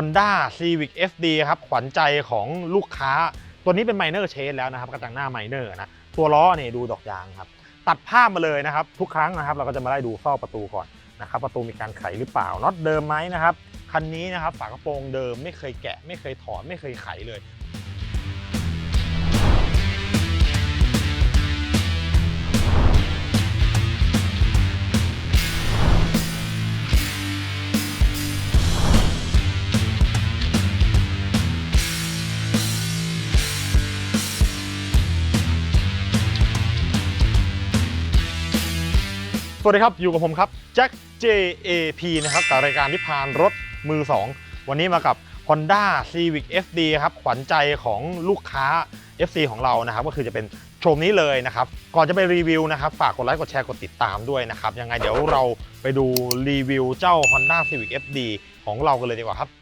Honda Civic FD ครับขวัญใจของลูกค้า ตัวนี้เป็น Minor Change แล้วนะครับกระจังหน้า Minor นะตัวล้อเนี่ยดูดอกยางครับตัดภาพมาเลยนะครับ ทุกครั้งนะครับ เราก็จะมาได้ดูเฝ้าประตูก่อนนะครับประตูมีการไขหรือเปล่าน็อตเดิมไหมนะครับคันนี้นะครับฝากระโปรงเดิมไม่เคยแกะไม่เคยถอดไม่เคยไขเลย วัสดีครับ อยู่กับผมครับแจ็ค JAP นะครับกับรายการที่พานรถมือ 2 วันนี้มากับ Honda Civic FD ครับ ขวัญใจของลูกค้า FC ของเรานะครับ ก็คือจะเป็นชมนี้เลยนะครับ ก่อนจะไปรีวิวนะครับ ฝากกดไลค์กดแชร์กดติดตามด้วยนะครับ ยังไงเดี๋ยวเราไปดูรีวิวเจ้า Honda Civic FD ของเรากันเลยดีกว่าครับ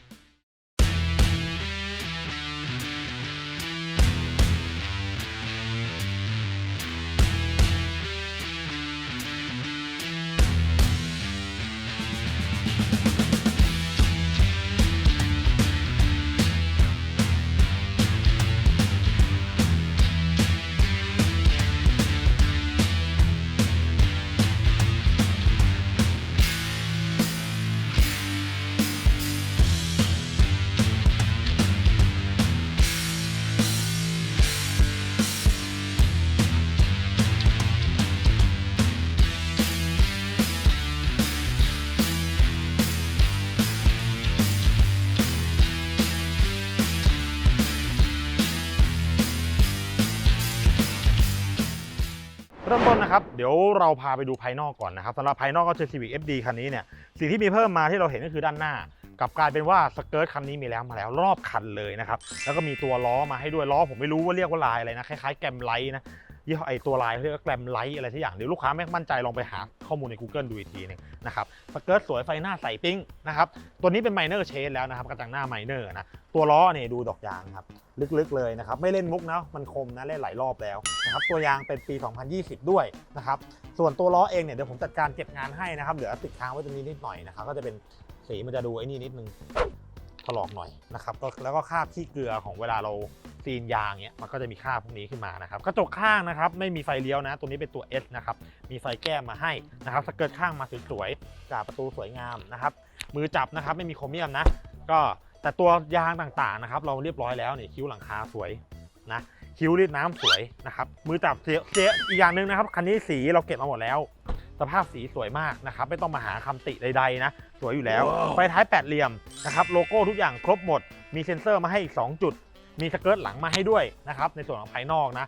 นะครับ เดี๋ยวเราพาไปดูภายนอกก่อนนะครับสำหรับภายนอกก็เจอ Civic FD คันนี้เนี่ยสิ่งที่มีเพิ่มมาที่เราเห็นก็คือด้านหน้ากับกลายเป็นว่าสเกิร์ตคันนี้มีแล้วมาแล้วรอบคันเลยนะครับ แล้วก็มีตัวล้อมาให้ด้วยล้อผมไม่รู้ว่าเรียกว่าลายอะไรนะคล้ายๆแกมไลท์นะ ยี่ห้อไอตัวลายเรียกว่าแกรมไลท์อะไรที่อย่างเดี๋ยวลูกค้าไม่มั่นใจลองไปหาข้อมูลใน Google ดูอีกทีหนึงนะครับสเกิร์ตสวยไฟหน้าใสปิ้งนะครับตัวนี้เป็น Minor Change แล้วนะครับกระจังหน้า Minor นะตัวล้อเนี่ยดูดอกยางครับลึกๆเลยนะครับไม่เล่นมุกนะมันคมนะเล่นหลายรอบแล้วนะครับตัวยางเป็นปี 2020 ด้วยนะครับส่วนตัวล้อเองเนี่ยเดี๋ยวผมจัดการเก็บงานให้นะครับเหลือติดค้างไว้ตรงนี้นิดหน่อยนะครับก็จะเป็นสีมันจะดูไอ้นี่นิดนึงถลอกหน่อยนะครับแล้วก็คาบขี้เกลือของเวลาเรา ซีนยางเนี่ยมันก็จะมีคราบพวกนี้ขึ้นมานะครับกระจกข้างนะครับไม่มีไฟเลี้ยวนะ ตัวนี้เป็นตัว S นะครับมีไฟแก้มมาให้นะครับสเกิร์ตข้างมาสวยๆจากประตูสวยงามนะครับมือจับนะครับไม่มีโครเมียมนะ ก็แต่ตัวยางต่างๆนะครับเราเรียบร้อยแล้วนี่คิ้วหลังคาสวยนะคิ้วรีดน้ำสวยนะครับมือจับเสียเสียอีกอย่างหนึ่งนะครับคันนี้สีเราเก็บมาหมดแล้ว สภาพสีสวยมากนะครับไม่ต้องมาหาคำติใดๆนะสวยอยู่แล้วไฟท้ายแปดเหลี่ยมนะครับโลโก้ทุกอย่างครบหมด มีเซ็นเซอร์มาให้อีก 2 จุด มีสเกิร์ตหลังมาให้ด้วยนะครับในส่วนของภายนอกนะ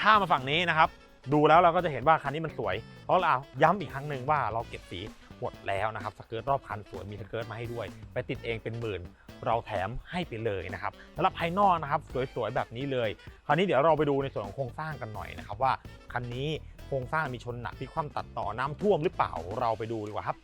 ข้ามมาฝั่งนี้นะครับ ดูแล้วเราก็จะเห็นว่าคันนี้มันสวย เพราะเราย้ำอีกครั้งหนึ่งว่าเราเก็บสีหมดแล้วนะครับสเกิร์ตรอบคันสวยมีสเกิร์ตมาให้ด้วย ไปติดเองเป็นหมื่นเราแถมให้ไปเลยนะครับสำหรับภายนอกนะครับสวยๆแบบนี้เลย คราวนี้เดี๋ยวเราไปดูในส่วนของโครงสร้างกันหน่อยนะครับว่าคันนี้โครงสร้างมีชนหนักพิคว่ำตัดต่อน้ำท่วมหรือเปล่าเราไปดูดีกว่าครับ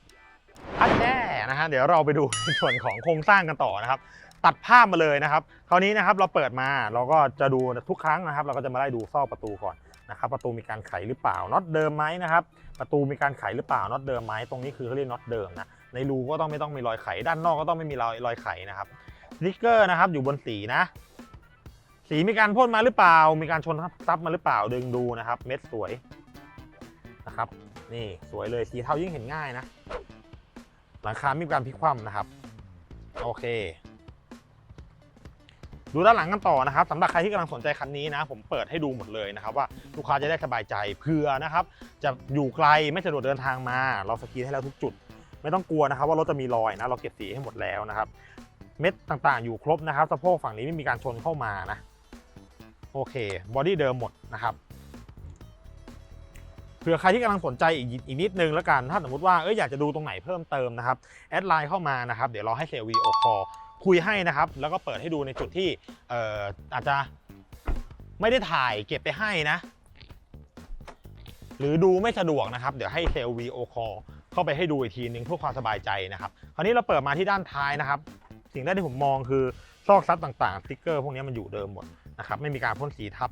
อันแน่นะฮะเดี๋ยวเราไปดูในส่วนของโครงสร้างกันต่อนะครับ ตัดภาพมาเลยนะครับคราวนี้นะครับเราเปิดมาเราก็จะดูทุกครั้งนะครับ เราก็จะมาไล่ดูเฝ้าประตูก่อนนะครับ ประตูมีการไขหรือเปล่าน็อตเดิมไหมนะครับ ประตูมีการไขหรือเปล่าน็อตเดิมไหมตรงนี้คือเขาเรียกน็อตเดิมนะในรูก็ต้องไม่ต้องมีรอยไข ด้านนอกก็ต้องไม่มีรอยรอยไขนะครับสติ๊กเกอร์นะครับ อยู่บนสีนะ สีมีการพ่นมาหรือเปล่า มีการชนซับมาหรือเปล่าดึงดูนะครับ เม็ดสวยนะครับ นี่สวยเลยสีเทายิ่งเห็นง่ายนะ หลังคาไม่มีการพลิกคว่ำนะครับ โอเค ดูด้านหลังกันต่อนะครับสำหรับใครที่กำลังสนใจคันนี้นะ ผมเปิดให้ดูหมดเลยนะครับ ว่าลูกค้าจะได้สบายใจเผื่อนะครับ จะอยู่ไกลไม่สะดวกเดินทางมา เราสกรีนให้แล้วทุกจุด ไม่ต้องกลัวนะครับ ว่ารถจะมีรอยนะ เราเก็บสีให้หมดแล้วนะครับ เม็ดต่างๆ อยู่ครบนะครับสะโพกฝั่งนี้ไม่มีการชนเข้ามานะ โอเคบอดี้เดิมหมดนะครับ เผื่อใครที่กำลังสนใจอีกอีกนิดนึงแล้วกัน ถ้าสมมติว่าเอยอยากจะดูตรงไหนเพิ่มเติมนะครับ แอดไลน์เข้ามานะครับ เดี๋ยวเราให้เซลล์วีโอคอคุยให้นะครับ แล้วก็เปิดให้ดูในจุดที่เอ่ออาจจะไม่ได้ถ่ายเก็บไปให้นะ หรือดูไม่สะดวกนะครับ เดี๋ยวให้เซลล์วีโอคอเข้าไปให้ดูอีกทีนึงเพื่อความสบายใจนะครับ คราวนี้เราเปิดมาที่ด้านท้ายนะครับ สิ่งแรกที่ผมมองคือซอกซับต่างๆสติ๊กเกอร์พวกนี้มันอยู่เดิมหมดนะครับ ไม่มีการพ่นสีทับ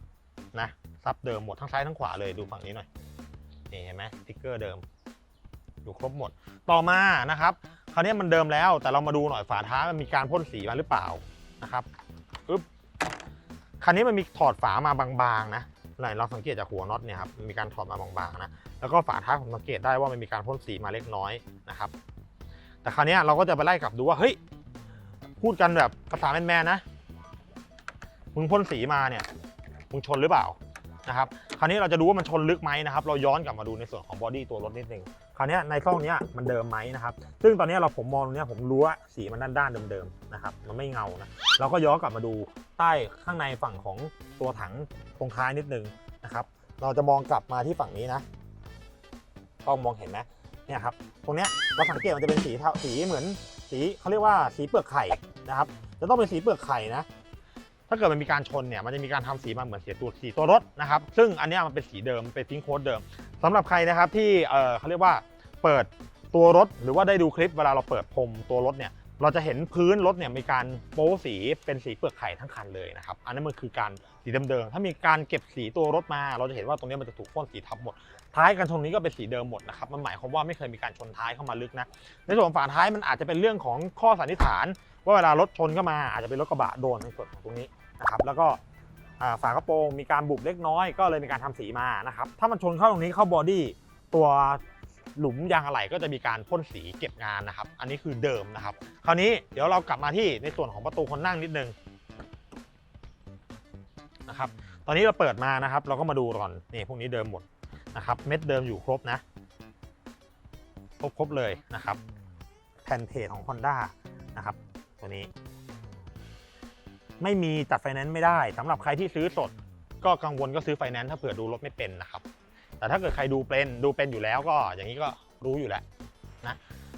นะซับเดิมหมดทั้งซ้ายทั้งขวาเลยดูฝั่งนี้หน่อย นี่เห็นไหมสติ๊กเกอร์เดิม อยู่ครบหมด ต่อมานะครับ คราวนี้มันเดิมแล้ว แต่เรามาดูหน่อยฝาท้ายมันมีการพ่นสีมาหรือเปล่านะครับอึ๊บคันนี้มันมีถอดฝามาบางๆนะไหนเราสังเกตจากหัวน็อตเนี่ยครับมีการถอดมาบางๆนะแล้วก็ฝาท้ายผมสังเกตได้ว่ามันมีการพ่นสีมาเล็กน้อยนะครับ แต่คราวนี้เราก็จะไปไล่กลับดูว่าเฮ้ยพูดกันแบบภาษาแมนๆนะมึงพ่นสีมาเนี่ยมึงชนหรือเปล่า นะครับคราวนี้เราจะดูว่ามันชนลึกไหมนะครับเราย้อนกลับมาดูในส่วนของบอดี้ตัวรถนิดนึงคราวนี้ในซ่องนี้มันเดิมไหมนะครับซึ่งตอนนี้เราผมมองตรงเนี้ยผมรู้ว่าสีมันด้านๆเดิมๆนะครับมันไม่เงานะเราก็ย้อนกลับมาดูใต้ข้างในฝั่งของตัวถังตรงท้ายนิดนึงนะครับเราจะมองกลับมาที่ฝั่งนี้นะกล้องมองเห็นไหมเนี่ยครับตรงเนี้ยเราสังเกตมันจะเป็นสีเทาสีเหมือนสีเขาเรียกว่าสีเปลือกไข่นะครับจะต้องเป็นสีเปลือกไข่นะ ถ้าเกิดมันมีการชนเนี่ยมันจะมีการทำสีมาเหมือนเสียตัวสีตัวรถนะครับซึ่งอันนี้มันเป็นสีเดิมเป็นพิ้งโค้ดเดิมสำหรับใครนะครับที่เออเขาเรียกว่าเปิดตัวรถหรือว่าได้ดูคลิปเวลาเราเปิดพรมตัวรถเนี่ยเราจะเห็นพื้นรถเนี่ยมีการโป๊สีเป็นสีเปลือกไข่ทั้งคันเลยนะครับอันนั้นมันคือการสีเดิมๆถ้ามีการเก็บสีตัวรถมา เราจะเห็นว่าตรงนี้มันจะถูกพ่นสีทับหมด ท้ายกันชนนี้ก็เป็นสีเดิมหมดนะครับมันหมายความว่าไม่เคยมีการชนท้ายเข้ามาลึกนะในส่วนของฝาท้ายมันอาจจะเป็นเรื่องของข้อสันนิษฐาน ว่าเวลารถชนเข้ามาอาจจะเป็นรถกระบะโดนในส่วนของตรงนี้ นะครับแล้วก็ฝากระโปรงมีการบุบเล็กน้อยก็เลยมีการทำสีมานะครับถ้ามันชนเข้าตรงนี้เข้าบอดี้ตัวหลุมยางอะไหล่ก็จะมีการพ่นสีเก็บงานนะครับ อันนี้คือเดิมนะครับ คราวนี้เดี๋ยวเรากลับมาที่ในส่วนของประตูคนนั่งนิดนึงนะครับตอนนี้เราเปิดมานะครับ เราก็มาดูก่อนนี่พวกนี้เดิมหมดนะครับ เม็ดเดิมอยู่ครบนะครบครบเลยนะครับ แผ่นเพจของ Honda นะครับ ตัวนี้ ไม่มีจัดไฟแนนซ์ไม่ได้สำหรับใครที่ซื้อสด ก็กังวลก็ซื้อไฟแนนซ์ถ้าเผื่อดูรถไม่เป็นนะครับ แต่ถ้าเกิดใครดูเป็นดูเป็นอยู่แล้วก็อย่างนี้ก็รู้อยู่แล้วนะ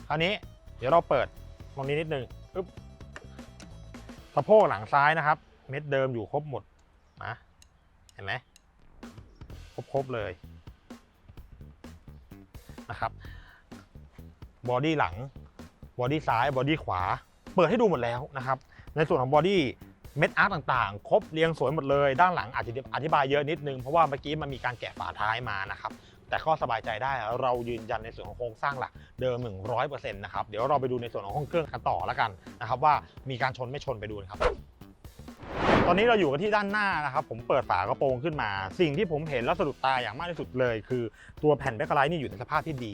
คราวนี้เดี๋ยวเราเปิดตรงนี้นิดนึงปึ๊บสะโพกหลังซ้ายนะครับ เม็ดเดิมอยู่ครบหมดนะเห็นไหมครบครบเลยนะครับบอดี้หลังบอดี้ซ้ายบอดี้ขวา เปิดให้ดูหมดแล้วนะครับ ในส่วนของบอดี้ เม็ดอาร์ตต่างๆ ครบเรียงสวยหมดเลย ด้านหลังอาจจะอธิบายเยอะนิดนึง เพราะว่าเมื่อกี้มันมีการแกะฝาท้ายมานะครับแต่ข้อสบายใจได้เรายืนยันในส่วนของโครงสร้างหลักเดิม 100%นะครับเดี๋ยวเราไปดูในส่วนของห้องเครื่องกันต่อแล้วกันนะครับว่ามีการชนไม่ชนไปดูนะครับตอนนี้เราอยู่กันที่ด้านหน้านะครับ ผมเปิดฝากระโปรงขึ้นมา สิ่งที่ผมเห็นแล้วสะดุดตาอย่างมากที่สุดเลย คือตัวแผ่นแบ็คไลท์นี่อยู่ในสภาพที่ดี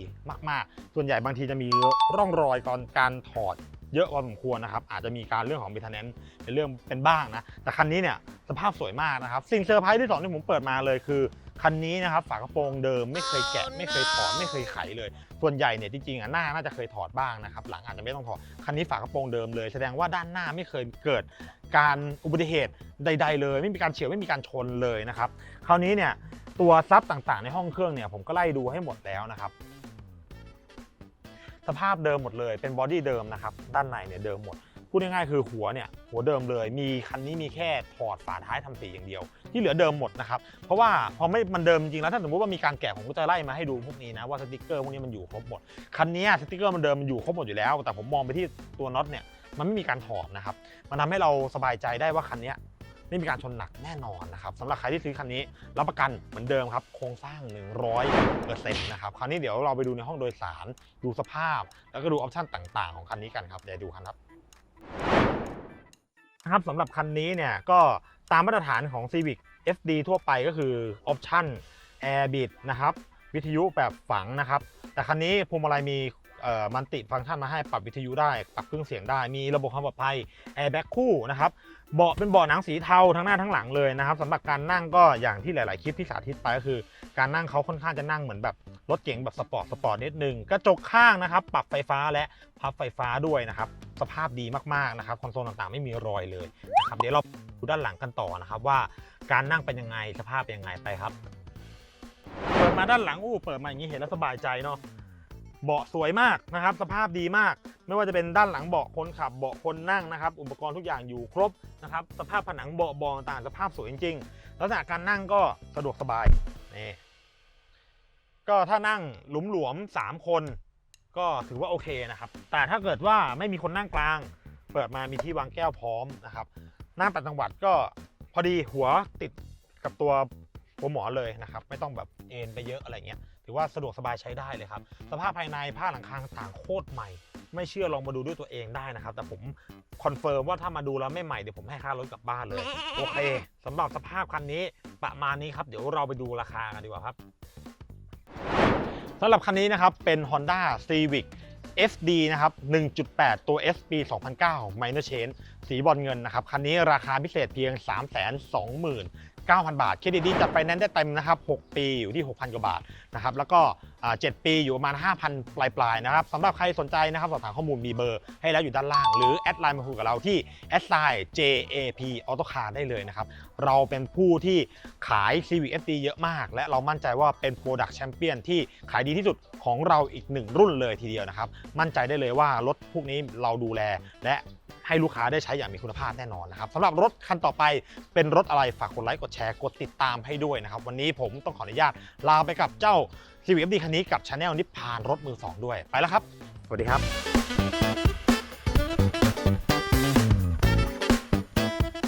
มาก ๆ ส่วนใหญ่บางทีจะมีร่องรอยตอนการถอด เยอะพอสมควรนะครับ อาจจะมีการเรื่องของ maintenance เป็นเรื่องเป็นบ้างนะ แต่คันนี้เนี่ยสภาพสวยมากนะครับ สิ่งเซอร์ไพรส์ที่สองที่ผมเปิดมาเลยคือ คันนี้นะครับฝากระโปรงเดิมไม่เคยแกะไม่เคยถอดไม่เคยไขเลย ส่วนใหญ่เนี่ยจริงๆอะหน้าน่าจะเคยถอดบ้างนะครับ หลังอาจจะไม่ต้องถอด คันนี้ฝากระโปรงเดิมเลย แสดงว่าด้านหน้าไม่เคยเกิดการอุบัติเหตุใด ๆ เลย ไม่มีการเฉียวไม่มีการชนเลยนะครับ คราวนี้เนี่ยตัวซับต่างๆในห้องเครื่องเนี่ยผมก็ไล่ดูให้หมดแล้วนะครับ สภาพเดิมหมดเลยเป็นบอดี้เดิมนะครับด้านในเนี่ยเดิมหมดพูดง่ายๆคือหัวเนี่ยหัวเดิมเลยมีคันนี้มีแค่ถอดฝาท้ายทำสีอย่างเดียว ที่เหลือเดิมหมดนะครับเพราะว่าพอไม่มันเดิมจริงแล้วถ้าสมมติว่ามีการแกะผมก็จะไล่มาให้ดูพวกนี้นะว่าสติกเกอร์พวกนี้มันอยู่ครบหมดคันนี้สติกเกอร์มันเดิมมันอยู่ครบหมดอยู่แล้ว แต่ผมมองไปที่ตัวน็อตเนี่ยมันไม่มีการถอดนะครับมันทำให้เราสบายใจได้ว่าคันนี้ ไม่มีการชนหนักแน่นอนนะครับสำหรับใครที่ซื้อคันนี้รับประกันเหมือนเดิมครับโครงสร้าง 100%นะครับคราวนี้เดี๋ยวเราไปดูในห้องโดยสารดูสภาพ แล้วก็ดูออปชั่นต่าง ๆ ของคันนี้กันครับเดี๋ยวดูกันครับนะครับสำหรับคันนี้เนี่ยก็ตามมาตรฐานของ Civic FD ทั่วไปก็คือออปชั่น Air b i t นะครับวิทยุแบบฝังนะครับ แต่คันนี้พวงมาลัยมีมันติฟังก์ชันมาให้ปรับวิทยุได้ ปรับเครื่องเสียงได้ มีระบบความปลอดภัย Airbag คู่นะครับ เบาะเป็นเบาะหนังสีเทาทั้งหน้าทั้งหลังเลยนะครับสำหรับการนั่งก็อย่างที่หลาย ๆ คลิปที่สาธิตไปก็คือ การนั่งเขาค่อนข้างจะนั่งเหมือนแบบรถเก๋งแบบสปอร์ตสปอร์ตนิดนึงกระจกข้างนะครับ ปรับไฟฟ้าและพับไฟฟ้าด้วยนะครับ สภาพดีมาก ๆ นะครับคอนโซลต่าง ๆ ไม่มีรอยเลยนะครับเดี๋ยวเราดูด้านหลังกันต่อนะครับว่าการนั่งเป็นยังไงสภาพเป็นยังไงไปครับ เปิดมาด้านหลังอู้เปิดมาอย่างนี้เห็นแล้วสบายใจเนาะ เบาะสวยมากนะครับ สภาพดีมาก ไม่ว่าจะเป็นด้านหลังเบาะคนขับเบาะคนนั่งนะครับ อุปกรณ์ทุกอย่างอยู่ครบนะครับ สภาพผนังเบาะบาะต่างสภาพสวยจริงๆ ลักษณะการนั่งก็สะดวกสบายนี่ก็ถ้านั่งหลุมหลวมๆสามคน ก็ถือว่าโอเคนะครับ แต่ถ้าเกิดว่าไม่มีคนนั่งกลาง เปิดมามีที่วางแก้วพร้อมนะครับนั่งต่างจังหวัดก็พอดีหัวติดกับตัวหัวหมอนเลยนะครับ ไม่ต้องแบบเอ็นไปเยอะอะไรเงี้ย ถือว่าสะดวกสบายใช้ได้เลยครับ สภาพภายในผ้าหลังคาต่างโคตรใหม่ ไม่เชื่อลองมาดูด้วยตัวเองได้นะครับ แต่ผมคอนเฟิร์มว่าถ้ามาดูแล้วไม่ใหม่เดี๋ยวผมให้ค่ารถกลับบ้านเลย โอเคสำหรับสภาพคันนี้ประมาณนี้ครับ เดี๋ยวเราไปดูราคากันดีกว่าครับสำหรับคันนี้นะครับเป็น Honda Civic FD นะครับ 1.8 ตัว S ปี 2009 Minor Change สีบอลเงินนะครับ คันนี้ราคาพิเศษเพียง 3 2 9 0 9,000 บาท เครดิตดีจัดไฟแนนซ์ได้เต็มนะครับ 6 ปีอยู่ที่ 6,000 กว่าบาทนะครับ แล้วก็ อ่า7ปีอยู่ประมาณ 5,000 ปลายๆนะครับสำหรับใครสนใจนะครับสอบถามข้อมูลมีเบอร์ให้แล้วอยู่ด้านล่าง หรือแอดไลน์มาคุยกับเราที่แอดไลน์ JAP Auto Car ได้เลยนะครับ เราเป็นผู้ที่ขาย Civic FD เยอะมาก และเรามั่นใจว่าเป็น Product Champion ที่ขายดีที่สุดของเราอีกหนึ่งรุ่นเลยทีเดียวนะครับ มั่นใจได้เลยว่ารถพวกนี้เราดูแลและให้ลูกค้าได้ใช้อย่างมีคุณภาพแน่นอนนะครับสำหรับรถคันต่อไปเป็นรถอะไรฝากกดไลค์กดแชร์กดติดตามให้ด้วยนะครับ วันนี้ผมต้องขออนุญาตลาไปกับเจ้า Civic FD คันนี้กับช anel นิพพานรถมือ 2 ด้วย ไปแล้วครับ สวัสดีครับ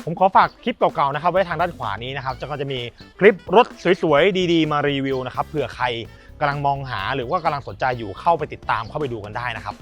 ผมขอฝากคลิปเก่าๆนะครับไว้ทางด้านขวานี้นะครับจะก็จะมีคลิปรถสวยๆ ดีๆ มารีวิวนะครับเผื่อใครกำลังมองหาหรือว่ากำลังสนใจอยู่เข้าไปติดตามเข้าไปดูกันได้นะครับ